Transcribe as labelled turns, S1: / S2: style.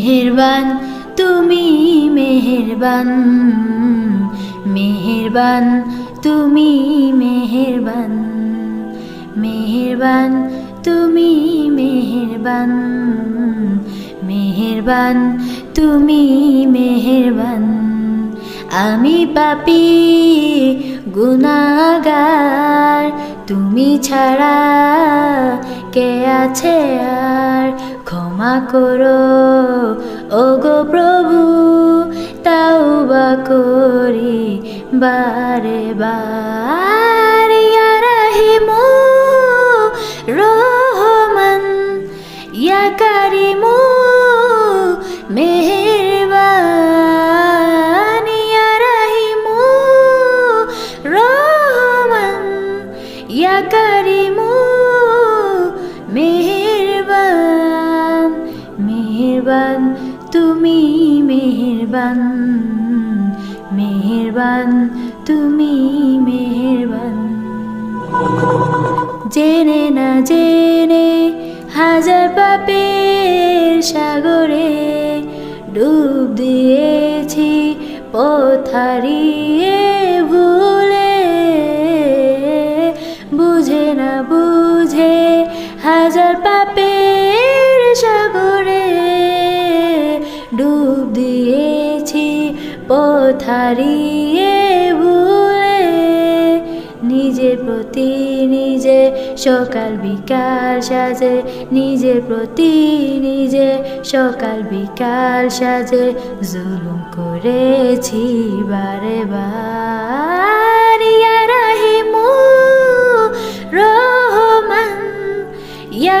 S1: মেহেরবান, তুমি মেহেরবান মেহেরবান, তুমি মেহেরবান মেহেরবান, তুমি মেহেরবান মেহেরবান, তুমি মেহেরবান। আমি পাপি, গুনাগার, তুমি ছাড়া কে আছে আর? ক্ষমা করো। ও গো প্রভু, তাও বা করি বারে বার। ইয়া রাহিমু রহমান ইয়া কারিমু মেহেরবান। ইয়া রাহিমু রহমান ইয়া কারিমু মেহেরবান, তুমি মেহেরবান মেহেরবান, তুমি মেহেরবান। জেনে না জেনে হাজার পাপের সাগরে ডুব দিয়েছি পথারিয়ে পথারিয়ে ভুলে নিজের প্রতি নিজে সকাল বিকাল সাজে নিজের প্রতি নিজে সকাল বিকাল সাজে। জুলুম করেছি বারে বার। ইয়া রাহিমু রহমান, ইয়া